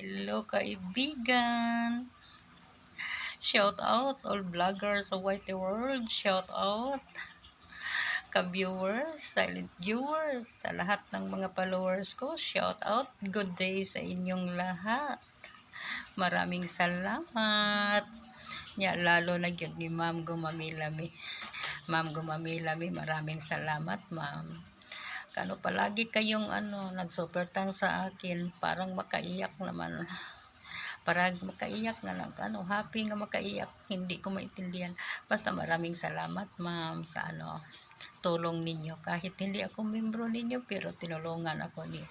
Hello kaibigan. Shout out all vloggers of Whitey World. Shout out ka-viewers, silent viewers, sa lahat ng mga followers ko. Shout out. Good day sa inyong lahat. Maraming salamat. Nya lalo na yun ni Ma'am Gumamilami. Ma'am Gumamilami, maraming salamat, Ma'am. Kano palagi kayong ano, nagsupertang sa akin, parang makaiyak naman. Parang makaiyak na lang, ano, happy nga makaiyak, hindi ko maintindihan. Basta maraming salamat, ma'am, sa ano, tulong ninyo. Kahit hindi ako membro ninyo, pero tinulungan ako ni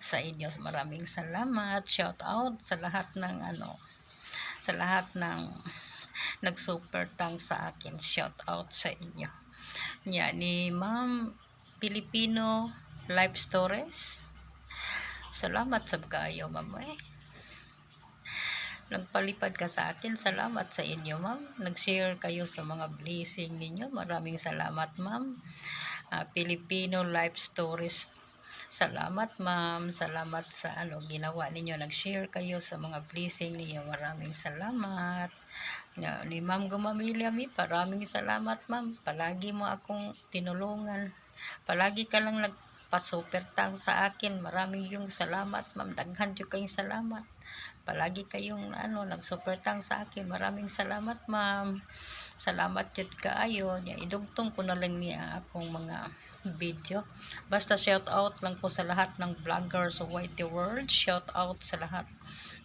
sa inyo. Maraming salamat. Shout out sa lahat ng ano, sa lahat ng nagsupertang sa akin. Shout out sa inyo. Nya ni Ma'am Filipino Life Stories. Salamat sa kayo, ma'am. Eh. Nagpalipad ka sa akin. Salamat sa inyo, ma'am. Nag-share kayo sa mga blessing ninyo. Maraming salamat, ma'am. Ah, Filipino Life Stories. Salamat, ma'am. Salamat sa ano ginawa ninyo. Nag-share kayo sa mga blessing ninyo. Maraming salamat. Ni Ma'am Gumamilya mi, maraming salamat, ma'am. Palagi mo akong tinulungan. Palagi ka lang nagpasupertang sa akin. Maraming yung salamat, ma'am. Daghan yung kayong salamat. Palagi kayong ano, nagsupertang sa akin. Maraming salamat, ma'am. Salamat yun kaayo. Idugtong ko na lang niya akong mga video. Basta shout out lang po sa lahat ng vloggers sa Whitey World. Shout out sa lahat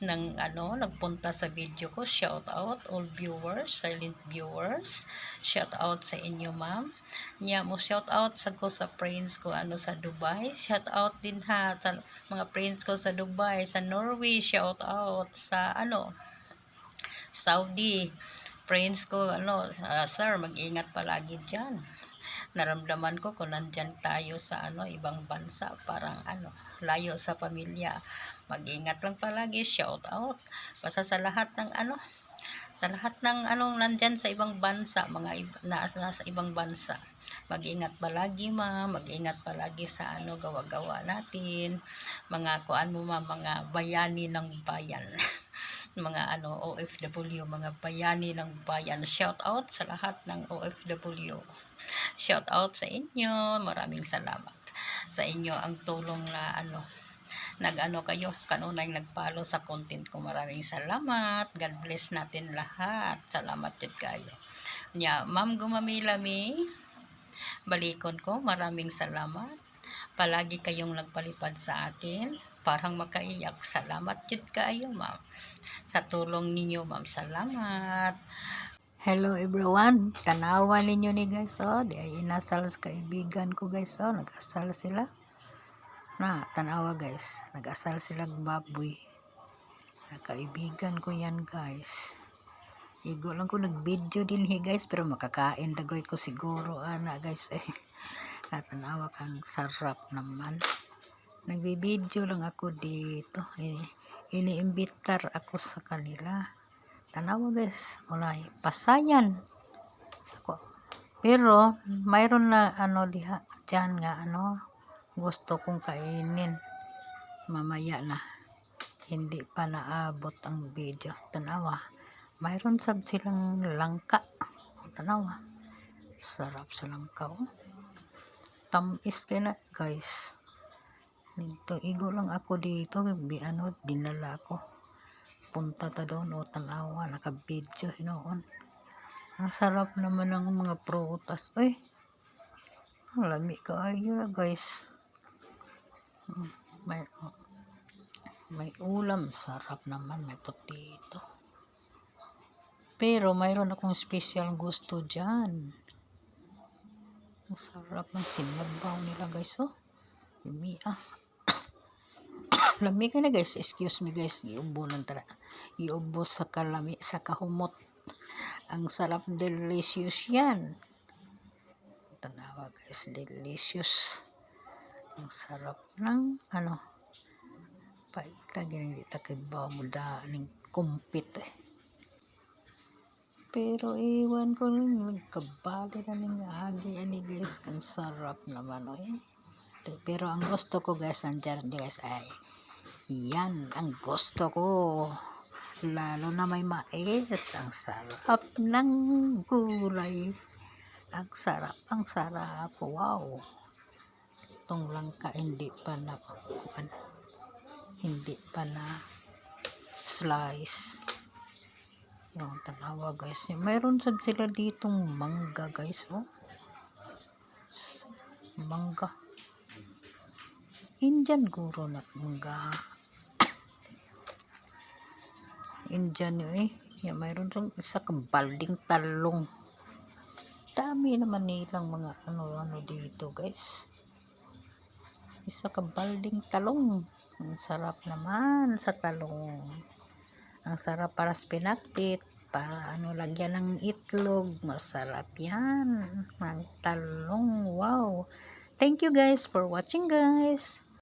ng ano, nagpunta sa video ko. Shout out all viewers, silent viewers. Shout out sa inyo, ma'am. Nya mo shout out sa ko sa friends ko ano sa Dubai. Shout out din ha sa mga friends ko sa Dubai, sa Norway. Shout out sa ano Saudi. Friends ko ano, ah, sir, mag-ingat palagi diyan. Naramdaman ko kung nandyan tayo sa ano ibang bansa, parang ano, layo sa pamilya. Mag-ingat lang palagi, shout out. Basta sa lahat ng ano, sa lahat ng anong nandyan sa ibang bansa, mga na, nasa ibang bansa. Mag-ingat palagi ma, mag-ingat palagi sa ano gawa-gawa natin. Mga kuan mo ma, mga bayani ng bayan. mga ano OFW, mga bayani ng bayan. Shout out sa lahat ng OFW. Shout out sa inyo. Maraming salamat sa inyo ang tulong na ano nag-ano kayo, kanunay nagpalo sa content ko. Maraming salamat. God bless natin lahat. Salamat yun kayo. Nya, Ma'am Gumamilami, balikon ko, maraming salamat. Palagi kayong nagpalipad sa akin. Parang makaiyak. Salamat yun kayo, ma'am. Sa tulong ninyo, ma'am. Salamat. Hello everyone. Tanawa ninyo ni guys, oh. Di ay inasal sa kaibigan ko guys, oh. Nag-asal sila. Na, tanawa guys. Nag-asal sila baboy. Na kaibigan ko yan guys. Igo lang ko nag-video din he guys. Pero makakain dagoy ko siguro ana guys eh. Natanawa kang sarap naman. Nagbi-video lang ako dito. Ini, iniimbitar ako sa kanila. Tanawa guys. Ulay, pasayan. Ako. Pero, mayroon na ano diha, dyan nga ano, gusto kong kainin. Mamaya na. Hindi pa naabot ang video. Tanawa. Mayroon sab silang langka. Tanawa. Sarap sa langka. Oh. Tamis kay na guys. Dito, igo lang ako dito. Bi, ano, dinala ko. Punta ta doon. O, tanawa. Naka-video. Hinoon. Ang sarap naman ng mga prutas. Ay, ang lami ka na guys. Mm, May, oh, may ulam. Sarap naman. May potito. Pero mayroon akong special gusto dyan. Ang sarap ng sinabaw nila guys. Oh, lami ah. lami ka na guys. Excuse me guys. Iubo lang tala. Iubo sa kalami. Sa kahumot. Ang sarap. Delicious yan. Tanawa guys. Delicious. Ang sarap ng ano. Paita. Ganyan dito kay bawa mo daaning kumpit eh. Pero iwan ko lang, nagkabali na ng agi. Ani guys, ang sarap naman. Oh, eh. Pero ang gusto ko guys, nandyan guys ay Yan ang gusto ko. Lalo na may mais. Ang sarap ng gulay. Ang sarap, ang sarap. Wow. Itong langka hindi pa na ano, hindi pa na slice. Yung tanawa guys. Mayroon sab sila ditong mangga guys. Oh. Mangga. Indian guro na mangga. Indian yun eh. Yeah, mayroon siyang isa kang balding talong. Dami naman nilang mga ano-ano dito guys. Isa ka balding talong. Ang sarap naman sa talong. Ang sarap para sa pinakpit. Para ano, lagyan ng itlog. Masarap yan. Ang talong. Wow. Thank you guys for watching guys.